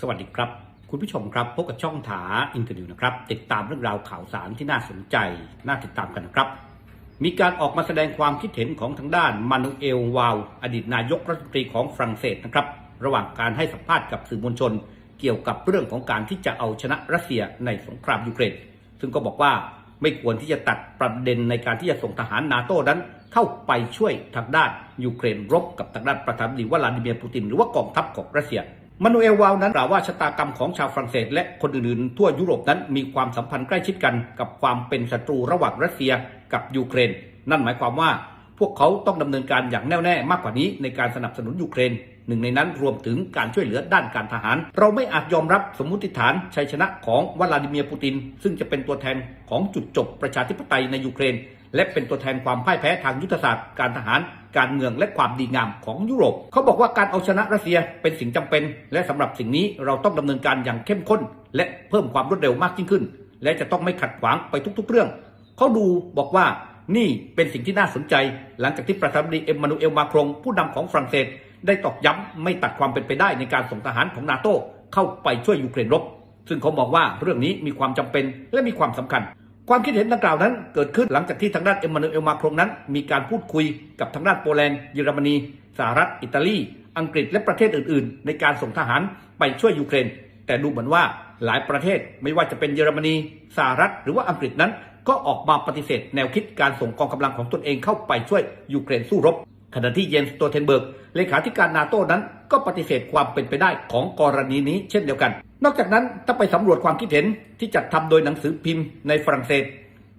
สวัสดีครับ คุณผู้ชมครับพบกับช่องถาอินเทอร์วิวนะครับ ติดตามเรื่องราวข่าวสารที่น่าสนใจ น่าติดตามกันนะครับ มีการออกมาแสดงความคิดเห็นของทางด้านมานูเอลวาว อดีตนายกรัฐมนตรีของฝรั่งเศสนะครับ ระหว่างการให้สัมภาษณ์กับสื่อมวลชน เกี่ยวกับเรื่องของการที่จะเอาชนะรัสเซียในสงครามยูเครนซึ่งก็บอกว่าไม่ควรที่จะตัดประเด็นในการที่จะส่งทหารนาโต้นั้น เข้าไปช่วยทางด้านยูเครนรบกับทางด้านประธานาธิบดีวลาดิเมียร์ปูตินหรือว่ากองทัพของรัสเซีย มานูเอลวาวนั้นกล่าวว่าชะตากรรมของชาวฝรั่งเศส และคนอื่นๆ ทั่วยุโรปนั้นมีความสัมพันธ์ใกล้ชิดกันกับความเป็นศัตรูระหว่างรัสเซียกับยูเครน นั่นหมายความว่าพวกเขาต้องดำเนินการอย่างแน่วแน่มากกว่านี้ในการสนับสนุนยูเครน หนึ่งในนั้นรวมถึงการช่วยเหลือด้านการทหาร เราไม่อาจยอมรับสมมุติฐานชัยชนะของวลาดิเมียร์ปูติน ซึ่งจะเป็นตัวแทนของจุดจบประชาธิปไตยในยูเครน และเป็นตัวแทนความพ่ายแพ้ทางยุทธศาสตร์การทหาร การเมืองและความดีงามของยุโรป เขาบอกว่าการเอาชนะรัสเซียเป็นสิ่งจำเป็น และสำหรับสิ่งนี้เราต้องดำเนินการอย่างเข้มข้น และเพิ่มความรวดเร็วมากยิ่งขึ้น และจะต้องไม่ขัดขวางไปทุก ๆ เรื่อง เขาดูบอกว่านี่เป็นสิ่งที่น่าสนใจ หลังจากที่ประธานาธิบดีเอ็มมานูเอลมาครงผู้นำของฝรั่งเศส ได้ตอกย้ำไม่ตัดความเป็นไปได้ในการส่งทหารของนาโต้เข้าไปช่วยยูเครนรบซึ่งเขามองว่าเรื่องนี้มีความจำเป็นและมีความสำคัญ ความคิดเห็นดังกล่าวนั้นเกิดขึ้นหลังจากที่ทางด้านเอ็มมานูเอลมาครงนั้น มีการพูดคุยกับทางด้านโปแลนด์เยอรมนีสหรัฐอิตาลีอังกฤษและประเทศอื่น ๆ ในการส่งทหารไปช่วยยูเครน แต่ดูเหมือนว่าหลายประเทศไม่ว่าจะเป็นเยอรมนีสหรัฐ หรือว่าอังกฤษนั้น ก็ออกมาปฏิเสธแนวคิดการส่งกองกำลังของตนเองเข้าไปช่วยยูเครนสู้รบ ขณะที่เยนสโตเทนเบิร์กเลขาธิการนาโต้นั้นก็ปฏิเสธความเป็นไปได้ของกรณีนี้เช่นเดียวกัน นอกจากนั้นถ้าไปสำรวจความคิดเห็นที่จัดทำโดยหนังสือพิมพ์ในฝรั่งเศส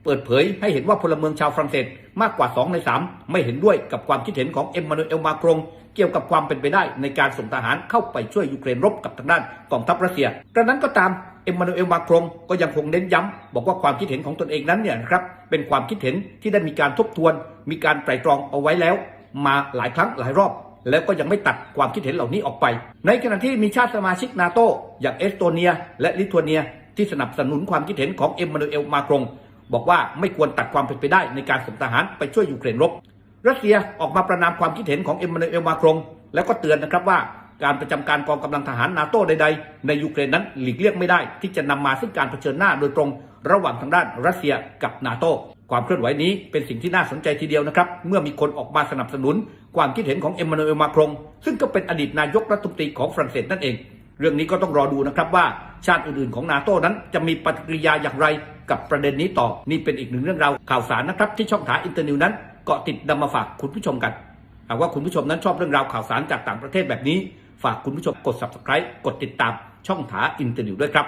เปิดเผยให้เห็นว่าพลเมืองชาวฝรั่งเศสมากกว่า 2 ใน 3 ไม่เห็นด้วยกับความคิดเห็นของเอ็มมานูเอลมาครงเกี่ยวกับความเป็นไปได้ในการส่งทหารเข้าไปช่วยยูเครนรบกับทางด้านกองทัพรัสเซียกระนั้นก็ตามเอ็มมานูเอลมาครงก็ยังคงเน้นย้ำบอกว่าความคิดเห็นของตนเองนั้นเนี่ยนะครับเป็นความคิดเห็นที่ได้มีการทบทวน มีการไตร่ตรองเอาไว้แล้ว มาหลายครั้งหลายรอบ แล้วก็ยังไม่ตัดความคิดเห็นเหล่านี้ออกไป ในขณะที่มีชาติสมาชิกนาโตอย่างเอสโตเนีย และลิทัวเนีย ที่สนับสนุนความคิดเห็นของเอ็มมานูเอลมาครงบอกว่าไม่ควรตัดความเป็นไปได้ในการส่งทหารไปช่วยยูเครนรบ รัสเซียออกมาประนามความคิดเห็นของเอ็มมานูเอลมาครงแล้วก็เตือนนะครับว่าการประจำการกองกำลังทหารนาโต้ใดๆ ในยูเครนนั้นหลีกเลี่ยงไม่ได้ ที่จะนำมาซึ่งการเผชิญหน้าโดยตรง ระหว่างทางด้านรัสเซียกับนาโต้ ความเคลื่อนไหวนี้เป็นสิ่งที่น่าสนใจทีเดียวนะครับ เมื่อมีคนออกมาสนับสนุน ความคิดเห็นของเอ็มมานูเอลมาครงซึ่งก็เป็นอดีตนายกรัฐมนตรีของฝรั่งเศสนั่นเอง เรื่องนี้ก็ต้องรอดูนะครับว่าชาติอื่นๆของนาโต้นั้นจะมีปฏิกิริยาอย่างไรกับประเด็นนี้ต่อ นี่เป็นอีกหนึ่งเรื่องราวข่าวสารนะครับที่ช่องถาอินเตอร์นิวนั้นเกาะติดนำมาฝากคุณผู้ชมกันหากว่าคุณผู้ชมนั้นชอบเรื่องราวข่าวสารจากต่างประเทศแบบนี้ ฝากคุณผู้ชมกด subscribe กดติดตามช่องถาอินเตอร์นิวด้วยครับ